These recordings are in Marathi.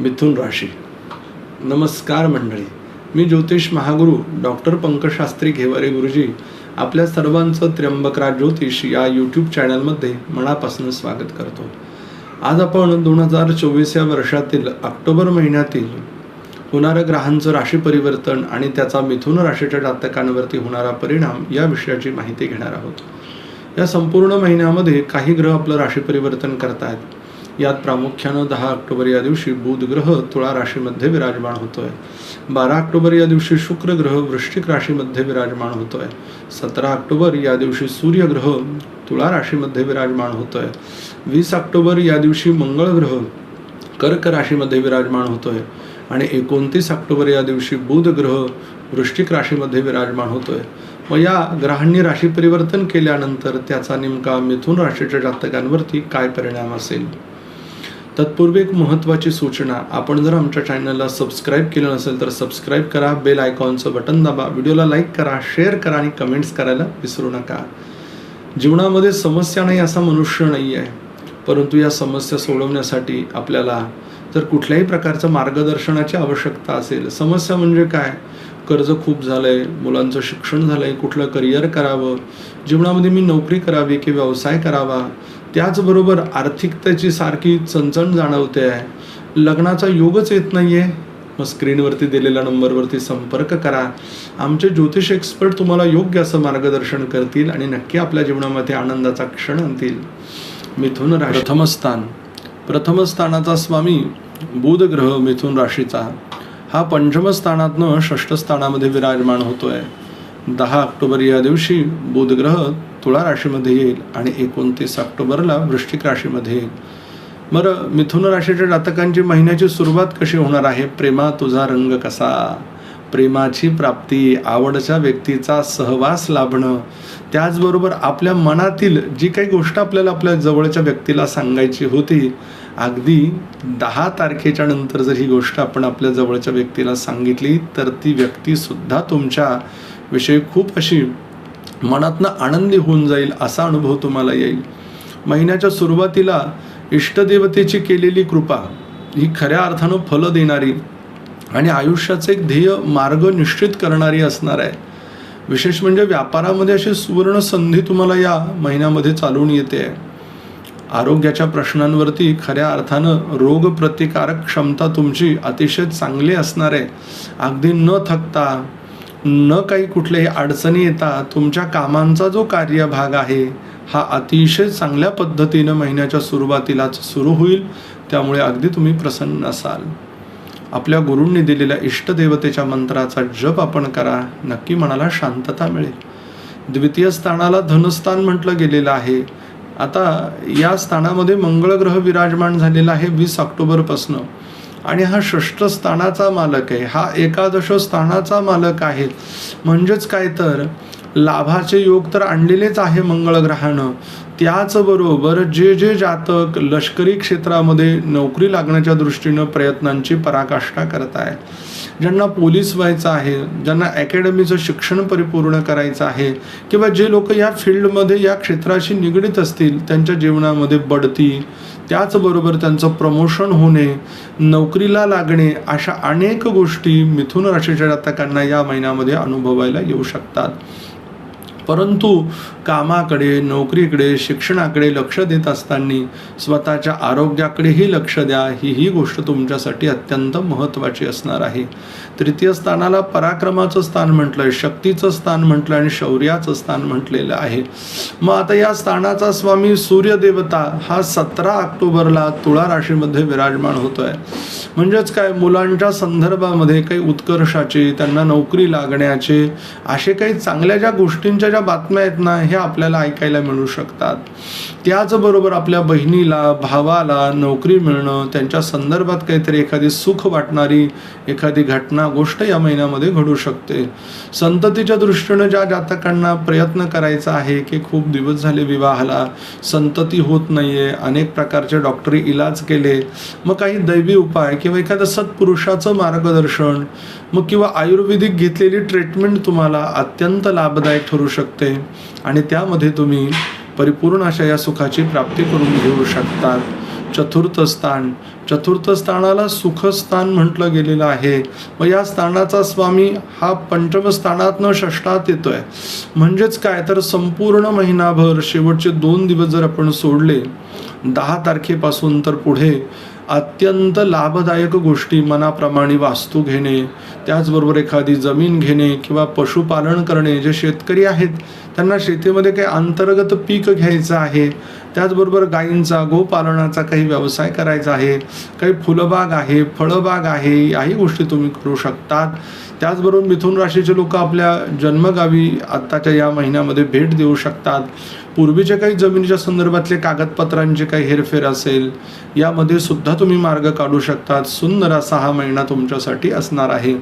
मिथुन राशी. नमस्कार मंडळी. मी ज्योतिष महागुरु डॉक्टर पंकजशास्त्री घेवारे गुरुजी आपल्या सर्वांचं त्र्यंबकराज ज्योतिष या यूट्यूब चॅनलमध्ये मनापासून स्वागत करतो. आज आपण दोन हजार चोवीस या वर्षातील ऑक्टोबर महिन्यातील होणारं ग्रहांचं राशी परिवर्तन आणि त्याचा मिथुन राशीच्या जातकांवरती होणारा परिणाम या विषयाची माहिती घेणार आहोत. या संपूर्ण महिन्यामध्ये काही ग्रह आपलं राशी परिवर्तन करतायत. यात प्रामुख्यानं दहा ऑक्टोबर या दिवशी बुध ग्रह तुळा राशीमध्ये विराजमान होतोय. बारा ऑक्टोबर या दिवशी शुक्र ग्रह वृश्चिक राशीमध्ये विराजमान होतोय. सतरा ऑक्टोबर या दिवशी सूर्य ग्रह तुळा राशीमध्ये विराजमान होतोय. वीस ऑक्टोबर या दिवशी मंगळ ग्रह कर्क राशीमध्ये विराजमान होतोय. आणि एकोणतीस ऑक्टोबर या दिवशी बुध ग्रह वृश्चिक राशीमध्ये विराजमान होतोय. व या ग्रहांनी राशी परिवर्तन केल्यानंतर त्याचा नेमका मिथुन राशीच्या जातकांवरती काय परिणाम असेल? तत्पूर्वी एक महत्त्वाची सूचना. आपण जर आमच्या चॅनलला सबस्क्राईब केलं नसेल तर सबस्क्राईब करा बेल आयकॉनचं बटन दाबा व्हिडिओला लाईक करा शेअर करा आणि कमेंट्स करायला विसरू नका. जीवनामध्ये समस्या नाही असा मनुष्य नाही आहे परंतु या समस्या सोडवण्यासाठी आपल्याला जर कुठल्याही प्रकारचं मार्गदर्शनाची आवश्यकता असेल समस्या म्हणजे काय? कर्ज खूप झालंय मुलांचं शिक्षण झालंय कुठलं करिअर करावं जीवनामध्ये मी नोकरी करावी की व्यवसाय करावा त्याचबरोबर आर्थिकतेची सारखी चणचण जाणवते. आहे लग्नाचा योगच येत नाही आहे मग स्क्रीनवरती दिलेल्या नंबरवरती संपर्क करा. आमचे ज्योतिष एक्सपर्ट तुम्हाला योग्य असं मार्गदर्शन करतील आणि नक्की आपल्या जीवनामध्ये आनंदाचा क्षण आणतील. मिथुन राशी. प्रथम स्थान स्वामी बुध ग्रह मिथुन राशीचा. हा पंचमस्थानातनं षष्ठस्थानामध्ये षष्ठ होतो विराजमान होतोय. दहा ऑक्टोबर या दिवशी बुधग्रह तुळा राशीमध्ये येईल आणि एकोणतीस ऑक्टोबरला वृश्चिक राशीमध्ये येईल. बरं मिथुन राशीच्या जातकांची महिन्याची सुरुवात कशी होणार आहे? प्रेमा तुझा रंग कसा? प्रेमाची प्राप्ती आवडच्या व्यक्तीचा सहवास लाभणं त्याचबरोबर आपल्या मनातील जी काही गोष्ट आपल्याला आपल्या जवळच्या व्यक्तीला सांगायची होती अगदी दहा तारखेच्या नंतर जर ही गोष्ट आपण आपल्या जवळच्या व्यक्तीला सांगितली तर ती व्यक्तीसुद्धा तुमच्या विषयी खूप अशी मनातनं आनंदी होऊन जाईल असा अनुभव तुम्हाला येईल. महिन्याच्या सुरुवातीला इष्टदेवतेची केलेली कृपा ही खऱ्या अर्थानं फलं देणारी आणि आयुष्याचं एक ध्येय मार्ग निश्चित करणारी असणार आहे. विशेष म्हणजे व्यापारामध्ये अशी सुवर्ण संधी तुम्हाला या महिन्यामध्ये चालून येते. आरोग्याच्या प्रश्नांवरती खऱ्या अर्थानं रोग प्रतिकारक क्षमता तुमची अतिशय चांगली असणार आहे. अगदी न थकता न काही कुठल्याही अडचणी येता तुमच्या कामांचा जो कार्यभाग आहे हा अतिशय चांगल्या पद्धतीनं महिन्याच्या सुरुवातीलाच सुरू होईल. त्यामुळे अगदी तुम्ही प्रसन्न असाल. आपल्या गुरूंनी दिलेल्या इष्टदेवतेच्या मंत्राचा जप आपण करा. नक्की मनाला शांतता मिळेल. द्वितीय स्थानाला धनस्थान म्हटलं गेलेलं आहे. आता या स्थानामध्ये मंगळ ग्रह विराजमान झालेला आहे वीस ऑक्टोबरपासनं. आणि हा षष्ठ स्थानाचा मालक आहे. हा एकादश स्थानाचा मालक आहे. म्हणजेच काय तर लाभाचे योग तर आणलेलेच आहे मंगळ ग्रहानं त्याचबरोबर जे जे जातक लष्करी क्षेत्रामध्ये नोकरी लागण्याच्या दृष्टीनं प्रयत्नांची पराकाष्ठा करत आहे ज्यांना पोलीस व्हायचं आहे ज्यांना अकॅडमीचं शिक्षण परिपूर्ण करायचं आहे किंवा जे लोक या फील्डमध्ये या क्षेत्राशी निगडीत असतील त्यांच्या जीवनामध्ये बढती त्याचबरोबर त्यांचं प्रमोशन होणे नोकरीला लागणे अशा अनेक गोष्टी मिथुन राशीच्या जातकांना या महिन्यामध्ये अनुभवायला येऊ शकतात. परंतु कामाकडे नोकरीकडे शिक्षणाकडे लक्ष देत असताना स्वतःच्या आरोग्याकडेही लक्ष द्या. ही ही गोष्ट तुमच्यासाठी अत्यंत महत्त्वाची असणार आहे. तृतीय स्थानाला पराक्रमाचं स्थान म्हटलंय शक्तीचं स्थान म्हटलं आणि शौर्याचं स्थान म्हटलेलं आहे. मग आता या स्थानाचा स्वामी सूर्यदेवता हा सतरा ऑक्टोबरला तुळा राशीमध्ये विराजमान होतोय. म्हणजेच काय मुलांच्या संदर्भामध्ये काही उत्कर्षाचे त्यांना नोकरी लागण्याचे असे काही चांगल्या ज्या गोष्टींच्या ज्या बातम्या आहेत ना हे आपल्याला ऐकायला मिळू शकतात. त्याचबरोबर आपल्या बहिणीला भावाला नोकरी मिळणं त्यांच्या संदर्भात काहीतरी एखादी सुख वाटणारी एखादी घटना गोष्ट या महिन्यामध्ये घडू शकते. संततीच्या दृष्टीनं ज्या जातकांना प्रयत्न करायचा आहे की खूप दिवस झाले विवाहाला संतती होत नाहीये अनेक प्रकारचे डॉक्टरी इलाज केले मग काही दैवी उपाय किंवा एखादं सत्पुरुषाचं मार्गदर्शन मग किंवा आयुर्वेदिक घेतलेली ट्रीटमेंट तुम्हाला अत्यंत लाभदायक ठरू शकते. आणि त्यामध्ये तुम्ही परिपूर्ण अशा या सुखाची प्राप्ती करून घेऊ शकतात. चतुर्थ स्थान. चतुर्थ स्थानाला सुखस्थान म्हटलं गेलेलं आहे. व या स्थानाचा स्वामी हा पंचम स्थानातनं षष्टात येतोय. म्हणजेच काय? तर संपूर्ण महिनाभर शेवटचे दोन दिवस जर आपण सोडले दहा तारखेपासून तर पुढे अत्यंत लाभदायक गोष्टी मनाप्रमाणे वास्तू घेणे त्याचबरोबर एखादी जमीन घेणे किंवा पशुपालन करणे. जे शेतकरी आहेत त्यांना शेतीमध्ये काही अंतर्गत पीक घ्यायचं आहे. त्याचबरोबर गायींचा गोपालनाचा काही व्यवसाय करायचा आहे. काही फुलबाग आहे फळबाग आहे याही गोष्टी तुम्ही करू शकतात. त्याचबरोबर मिथुन राशीचे लोक आपल्या जन्मगावी आत्ताच्या या महिन्यामध्ये भेट देऊ शकतात. पूर्वीच्या काही जमिनीच्या संदर्भातले कागदपत्रांचे काही हेरफेर असेल यामध्ये सुद्धा तुम्ही मार्ग काढू शकतात. सुंदर असा हा महिना तुमच्यासाठी असणार आहे.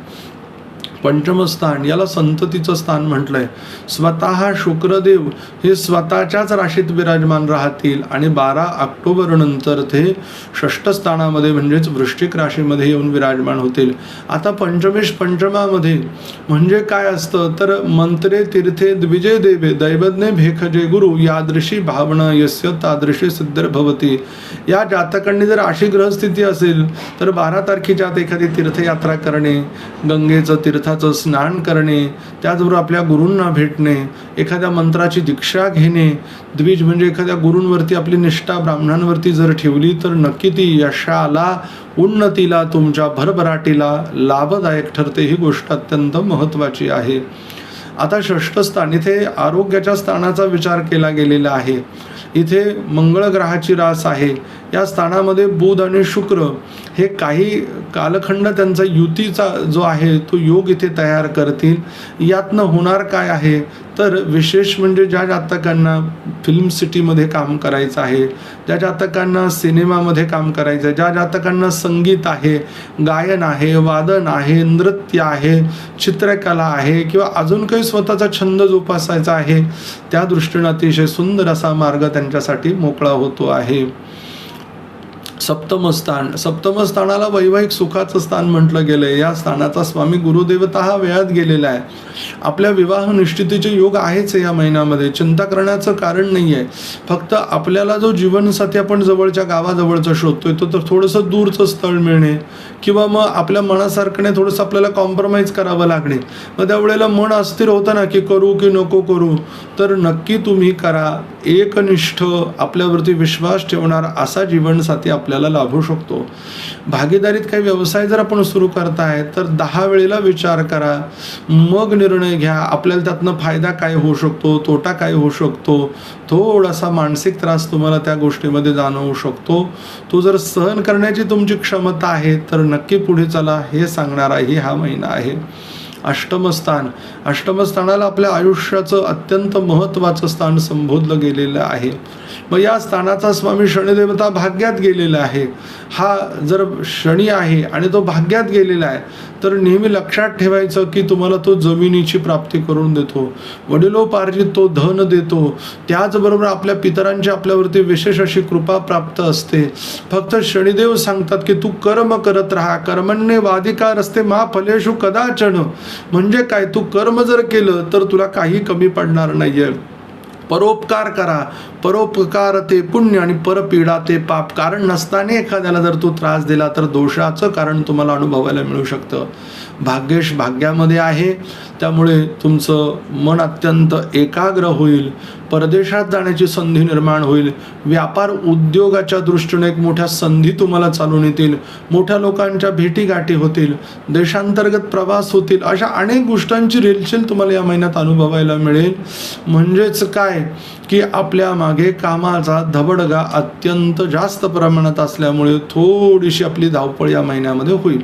पंचमस्थान याला संततीचं स्थान म्हटलंय. स्वतः शुक्रदेव हे स्वतःच्याच राशीत विराजमान राहतील आणि बारा ऑक्टोबर नंतर ते षष्ठ स्थानामध्ये म्हणजेच वृश्चिक राशीमध्ये येऊन विराजमान होतील. आता पंचमेश पंचमामध्ये म्हणजे काय असतं? तर मंत्रे तीर्थे द्विजय देवे दैवज्ञे भेखजे गुरु यादृशी भावना यस्य तादृशी सिद्ध भवती या जातकांनी जर अशी ग्रहस्थिती असेल तर बारा तारखेच्या आत एखादी तीर्थयात्रा करणे गंगेचं तीर्थ तीर्थाचं स्नान करणे त्याचबरोबर आपल्या गुरूंना भेटणे एखाद्या मंत्राची दीक्षा घेणे द्विज म्हणजे एखाद्या गुरूंवरती आपली निष्ठा ब्राह्मणांवरती जर ठेवली तर नक्की ती यशाला उन्नतीला तुमच्या भरभराटीला लाभदायक ठरते. ही गोष्ट अत्यंत महत्त्वाची आहे. आता षष्ठ स्थान इथे आरोग्याच्या स्थानाचा विचार केला गेलेला आहे. इथे मंगळ ग्रहाची रास आहे. या स्थानामध्ये बुध आणि शुक्र हे काही कालखंड त्यांचा युतीचा जो आहे तो योग इथे तयार करतील. यातनं होणार काय आहे? तर विशेष म्हणजे ज्या जातकांना फिल्म सिटीमध्ये काम करायचं आहे ज्या जातकांना सिनेमामध्ये काम करायचं आहे ज्या जातकांना संगीत आहे गायन आहे वादन आहे नृत्य आहे चित्रकला आहे किंवा अजून काही स्वतःचा छंद जोपासायचा आहे त्या दृष्टीनं अतिशय सुंदर असा मार्ग त्यांच्यासाठी मोकळा होतो आहे. सप्तम स्थान वैवाहिक सुखाचं स्थान म्हटलं गेलंय. या स्थानाचा स्वामी गुरुदेवता हा वेळात गेलेला आहे. आपल्या विवाह निश्चितीचे योग आहेच या महिन्यामध्ये. चिंता करण्याचं कारण नाही आहे फक्त आपल्याला जो जीवनसाथी आपण जवळच्या गावाजवळचा शोधतोय तो तर थोडंसं दूरचं स्थळ मिळणे किंवा मग आपल्या मनासारखं थोडंसं आपल्याला कॉम्प्रोमाइज करावं लागणे. मग त्यावेळेला मन अस्थिर होतं ना की करू की नको करू. तर नक्की तुम्ही करा. एकनिष्ठ आपल्यावरती विश्वास ठेवणार असा जीवनसाथी आपल्याला लाभू शकतो. भागीदारीत काही व्यवसाय जर आपण सुरू करताय तर दहा वेळेला विचार करा. मग निर्णय घ्या. आपल्याला त्यातनं फायदा काय होऊ शकतो तोटा काय होऊ शकतो? थोडासा मानसिक त्रास तुम्हाला त्या गोष्टीमध्ये जाणवू शकतो. तो जर सहन करण्याची तुमची क्षमता आहे तर नक्की पुढे चला. हे सांगणाराही हा महिना आहे. अष्टमस्थान. अष्टमस्थानाला आपल्या आयुष्याचं अत्यंत महत्त्वाचं स्थान संबोधलं गेलेलं आहे. मग या स्थानाचा स्वामी शनिदेवता भाग्यात गेलेला आहे. हा जर शनी आहे आणि तो भाग्यात गेलेला आहे तर नेहमी लक्षात ठेवायचं की तुम्हाला तो जमिनीची प्राप्ती करून देतो. वडिलोपार्जित तो धन देतो. त्याचबरोबर आपल्या पितरांची आपल्यावरती विशेष अशी कृपा प्राप्त असते. फक्त शनिदेव सांगतात की तू कर्म करत राहा. कर्मण्य वादिकार असते मा फलेशु कदाचन. म्हणजे काय? तू कर्म जर केलं तर तुला काही कमी पडणार नाहीये. परोपकार करा. परोपकार ते पुण्य आणि परपीडा ते पाप. कारण नसताना एखाद्याला जर तू त्रास दिला तर दोषाचं कारण तुम्हाला अनुभवायला मिळू शकतं. भाग्येश भाग्यामध्ये आहे. त्यामुळे तुमचं मन अत्यंत एकाग्र होईल. परदेशात जाण्याची संधी निर्माण होईल. व्यापार उद्योगाच्या दृष्टीने एक मोठ्या संधी तुम्हाला चालून येतील. मोठ्या लोकांच्या भेटीगाठी होतील. देशांतर्गत प्रवास होतील. अशा अनेक गोष्टांची रेलचेल तुम्हाला या महिन्यात अनुभवायला मिळेल. म्हणजेच काय? की आपल्या मागे कामाचा धबडगा अत्यंत जास्त प्रमाणात असल्यामुळे थोडीशी आपली धावपळ या महिन्यामध्ये होईल.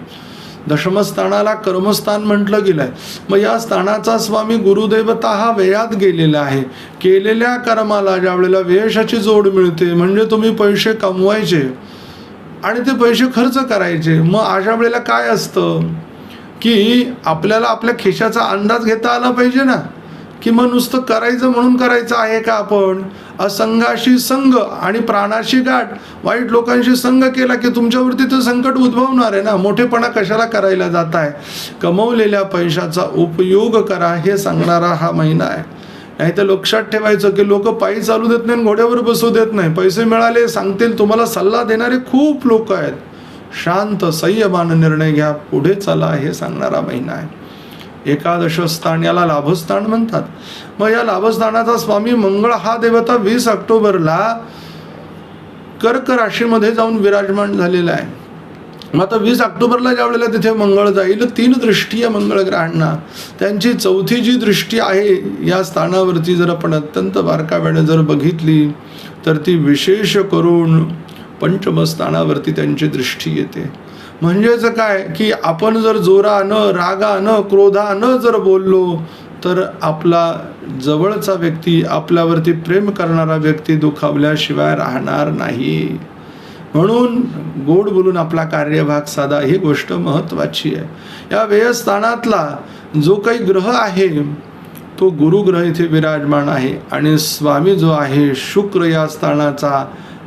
दशमस्थानाला कर्मस्थान म्हटलं गेलंय. मग या स्थानाचा स्वामी गुरुदेवता हा वेळात गेलेला आहे. केलेल्या कर्माला ज्या वेळेला वेशाची जोड मिळते म्हणजे तुम्ही पैसे कमवायचे आणि ते पैसे खर्च करायचे. मग अशा वेळेला काय असतं? की आपल्याला आपल्या खिशाचा अंदाज घेता आला पाहिजे ना. की मग नुसतं करायचं म्हणून करायचं आहे का आपण? असंघाशी संघ आणि प्राणाशी गाठ. वाईट लोकांशी संघ केला की तुमच्यावरती तर संकट उद्भवणार आहे ना? मोठेपणा कशाला करायला जात आहे कमवलेल्या पैशाचा उपयोग करा हे सांगणारा हा महिना आहे. नाही तर लक्षात ठेवायचं की लोक पायी चालू देत नाही आणि घोड्यावर बसू देत नाही पैसे मिळाले सांगतील तुम्हाला सल्ला देणारे खूप लोक आहेत. शांत संयमान निर्णय घ्या पुढे चला हे सांगणारा महिना आहे. एकादश स्थान याला लाभस्थान म्हणतात. मग या लाभस्थानाचा स्वामी मंगळ हा देवता वीस ऑक्टोबरला कर्क राशीमध्ये जाऊन विराजमान झालेला आहे. मग आता वीस ऑक्टोबरला ज्या वेळेला तिथे मंगळ जाईल तीन दृष्टी आहे मंगळ ग्रहांना त्यांची चौथी जी दृष्टी आहे या स्थानावरती जर आपण अत्यंत बारकाव्याने जर बघितली तर ती विशेष करून पंचमस्थानावरती त्यांची दृष्टी येते. म्हणजेच काय? की आपण जर जोरानं रागानं क्रोधानं जर बोललो तर आपला जवळचा व्यक्ती आपल्यावरती प्रेम करणारा व्यक्ती दुखावल्याशिवाय राहणार नाही. म्हणून गोड बोलून आपला कार्यभाग साधा ही गोष्ट महत्वाची आहे. या व्ययस्थानातला जो काही ग्रह आहे तो गुरुग्रह इथे विराजमान आहे आणि स्वामी जो आहे शुक्र या स्थानाचा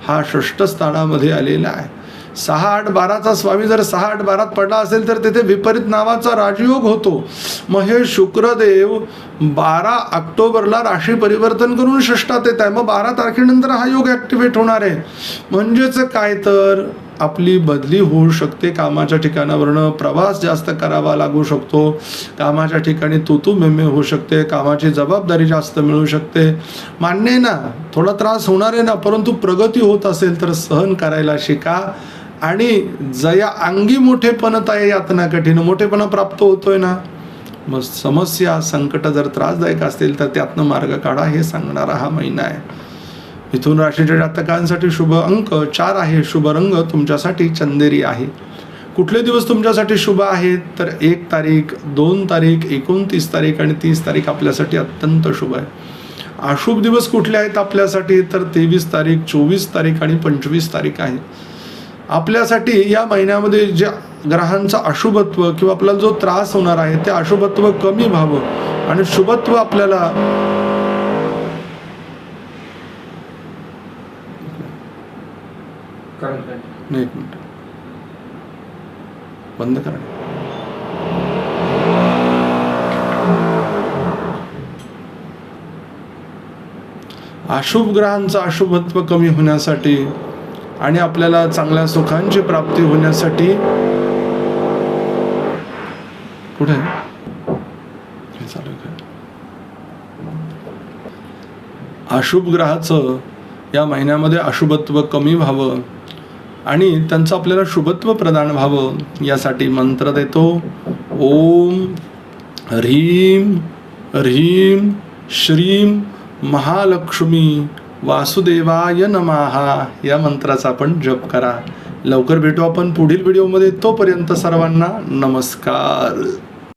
हा षष्ठ स्थानामध्ये आलेला आहे. सहा आठ बाराचा स्वामी जर सहा आठ बारात पडला असेल तर तिथे विपरीत नावाचा राजयोग होतो. मग हे शुक्रदेव बारा ऑक्टोबरला राशी परिवर्तन करून षष्टात येत आहे. मग बारा तारखेनंतर हा योग ॲक्टिवेट होणार आहे. म्हणजेच काय तर आपली बदली होऊ शकते. कामाच्या ठिकाणावरनं प्रवास जास्त करावा लागू शकतो. कामाच्या ठिकाणी तू मेमे होऊ शकते. कामाची जबाबदारी जास्त मिळू शकते. मान्य आहे ना थोडा त्रास होणार आहे ना परंतु प्रगती होत असेल तर सहन करायला शिका. आणि जया अंगी मोठेपणत आहे यातना कठीण मोठेपणा प्राप्त होतोय ना? मग समस्या संकट जर त्रासदायक असतील तर त्यातनं मार्ग काढा हे सांगणारा हा महिना आहे. मिथुन राशीच्या जातकांसाठी शुभ अंक चार आहे शुभ रंग तुमच्यासाठी चंदेरी आहे. कुठले दिवस तुमच्यासाठी शुभ आहेत? तर एक तारीख दोन तारीख एकोणतीस तारीख आणि तीस तारीख आपल्यासाठी अत्यंत शुभ आहे. अशुभ दिवस कुठले आहेत आपल्यासाठी? तर तेवीस तारीख चोवीस तारीख आणि पंचवीस तारीख आहे. आपल्यासाठी या महिन्यामध्ये ज्या ग्रहांचं अशुभत्व किंवा आपल्याला जो त्रास होणार आहे ते अशुभत्व कमी व्हावं आणि शुभत्व आपल्याला नाही एक मिनिट. बंद करा. अशुभ ग्रहांचं अशुभत्व कमी होण्यासाठी आणि आपल्याला चांगल्या सुखांची प्राप्ती होण्यासाठी कुठे? काय? अशुभ ग्रहाचं या महिन्यामध्ये अशुभत्व कमी व्हावं आणि त्यांचं आपल्याला शुभत्व प्रदान व्हावं यासाठी मंत्र देतो. ओम ह्रीम ह्रीम श्रीम महालक्ष्मी. वासुदेवाय नमाहा या मंत्राचा आपण जप करा. लवकर भेटू आपण पुढील व्हिडिओमध्ये तोपर्यंत सर्वांना नमस्कार.